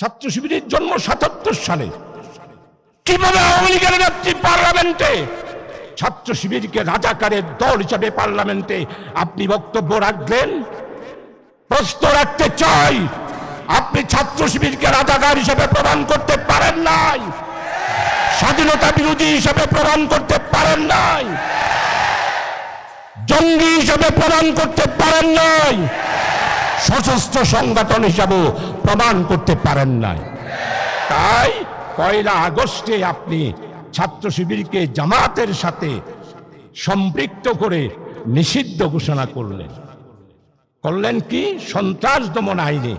ছাত্র শিবিরের জন্ম সাতাত্তর সালে। কীভাবে আওয়ামী লীগের নেত্রী পার্লামেন্টে? ছাত্র শিবিরকে রাজাকারের দল হিসাবে পার্লামেন্টে আপনি বক্তব্য রাখলেন? প্রশ্ন রাখতে চাই, আপনি ছাত্র শিবিরকে রাজাকার হিসেবে প্রমাণ করতে পারেন নাই? স্বাধীনতা বিরোধী হিসেবে প্রমাণ করতে পারেন নাই? জঙ্গি হিসেবে প্রমাণ করতে পারেন নাই? সশস্ত্র সংগঠন হিসাবেও প্রমাণ করতে পারেন নাই। তাই পয়লা আগস্টে আপনি ছাত্র শিবিরকে জামাতের সাথে সম্পৃক্ত করে নিষিদ্ধ ঘোষণা করলেন। করলেন কি? সন্ত্রাস দমন আইনে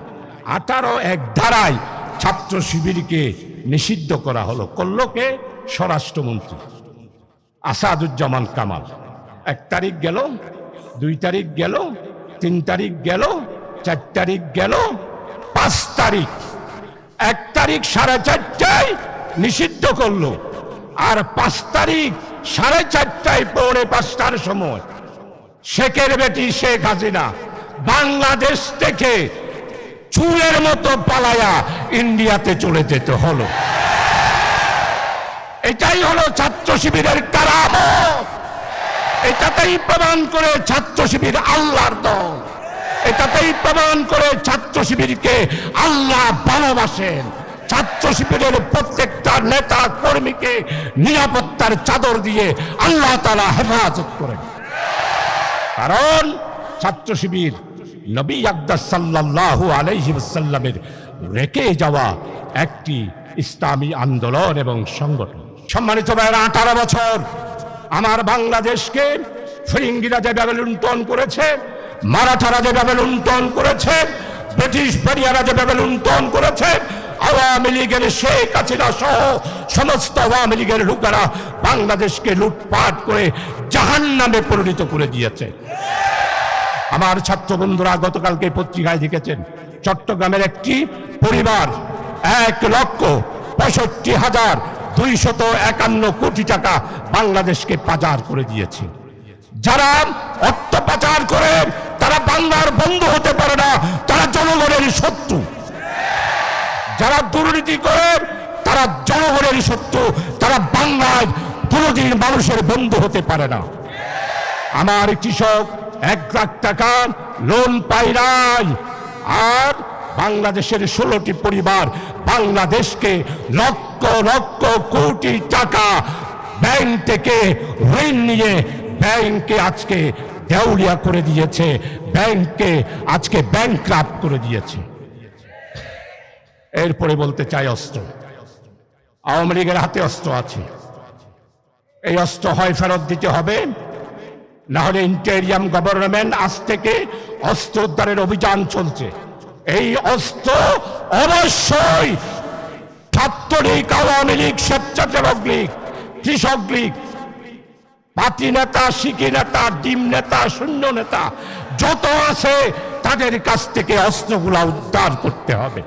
আঠারো এক ধারায় ছাত্র শিবিরকে নিষিদ্ধ করা হলো। করল কে? স্বরাষ্ট্রমন্ত্রী আসাদুজ্জামান কামাল। এক তারিখ গেল, দুই তারিখ গেল, তিন তারিখ গেল চার তারিখ গেল, পাঁচ তারিখ। এক তারিখ সাড়ে চারটায় নিষিদ্ধ করল, আর পাঁচ তারিখ সাড়ে চারটায় পৌনে পাঁচটার সময় শেখের বেটি শেখ হাসিনা বাংলাদেশ থেকে চুলের মতো পালায়া ইন্ডিয়াতে চলে যেতে হলো। এটাই হলো ছাত্র শিবিরের কারামত। এটাতেই প্রমাণ করে ছাত্র শিবির আল্লাহর দল। এটাতেই প্রমাণ করে ছাত্র শিবিরকে আল্লাহ ভালোবাসেন। ছাত্র শিবিরের প্রত্যেকটা নেতা কর্মীকে নিরাপত্তার চাদর দিয়ে আল্লাহ তালা হেফাজত করেন। কারণ ছাত্র শিবির নবী আকদাস সাল্লাল্লাহু আলাইহি ওয়াসাল্লামের রেখে যাওয়া একটি ইসলামী আন্দোলন এবং সংগঠন। সম্মানিত ভাইয়েরা, আঠারো বছর আমার বাংলাদেশকে ফিরিঙ্গিরা যেভাবে লুণ্ঠন করেছে মারাঠারা যেভাবে লুণ্ঠন করেছে, ব্রিটিশ পেরিয়ারা যেভাবে লুণ্ঠন করেছে, আওয়ামী লীগের শেখ হাসিনা সহ সমস্ত আওয়ামী লীগের লোকেরা বাংলাদেশকে লুটপাট করে জাহান নামে পরিণত করে দিয়েছে। আমার ছাত্র বন্ধুরা, গতকালকে পত্রিকায় লিখেছেন চট্টগ্রামের একটি পরিবার এক লক্ষ পঁয়ষট্টি হাজার দুইশত একান্ন কোটি টাকা বাংলাদেশকে পাচার করে দিয়েছে। যারা অর্থ পাচার করে বাংলার বন্ধু হতে পারে না, তারা জনগণের শত্রু। যারা দুর্নীতি করে, তারা জনগণের শত্রু, তারা বাংলায় কোনোদিন মানুষের বন্ধু হতে পারে না। আমার কৃষক, এক লাখ টাকা লোন পাই নাই, আর বাংলাদেশের ষোলোটি পরিবার বাংলাদেশকে লক্ষ লক্ষ কোটি টাকা ব্যাংক থেকে ঋণ নিয়ে ব্যাংকে আজকে দেউলিয়া করে দিয়েছে, ব্যাংকে, আজকে ব্যাংক করে দিয়েছে। এরপরে বলতে চাই অস্ত্র। আওয়ামী লীগের হাতে অস্ত্র আছে। এই অস্ত্র হয় ফেরত দিতে হবে। না হলে ইন্টেরিয়াম গভর্নমেন্ট আজ থেকে অস্ত্র উদ্ধারের অভিযান চলছে। এই অস্ত্র অবশ্যই ছাত্রলীগ, আওয়ামী লীগ, স্বেচ্ছাসেবক লীগ, কৃষক লীগ পাতি নেতা, শিখি নেতা, ডিম নেতা, শূন্য নেতা, যত আছে তাদের কাছ থেকে অস্ত্রগুলা উদ্ধার করতে হবে।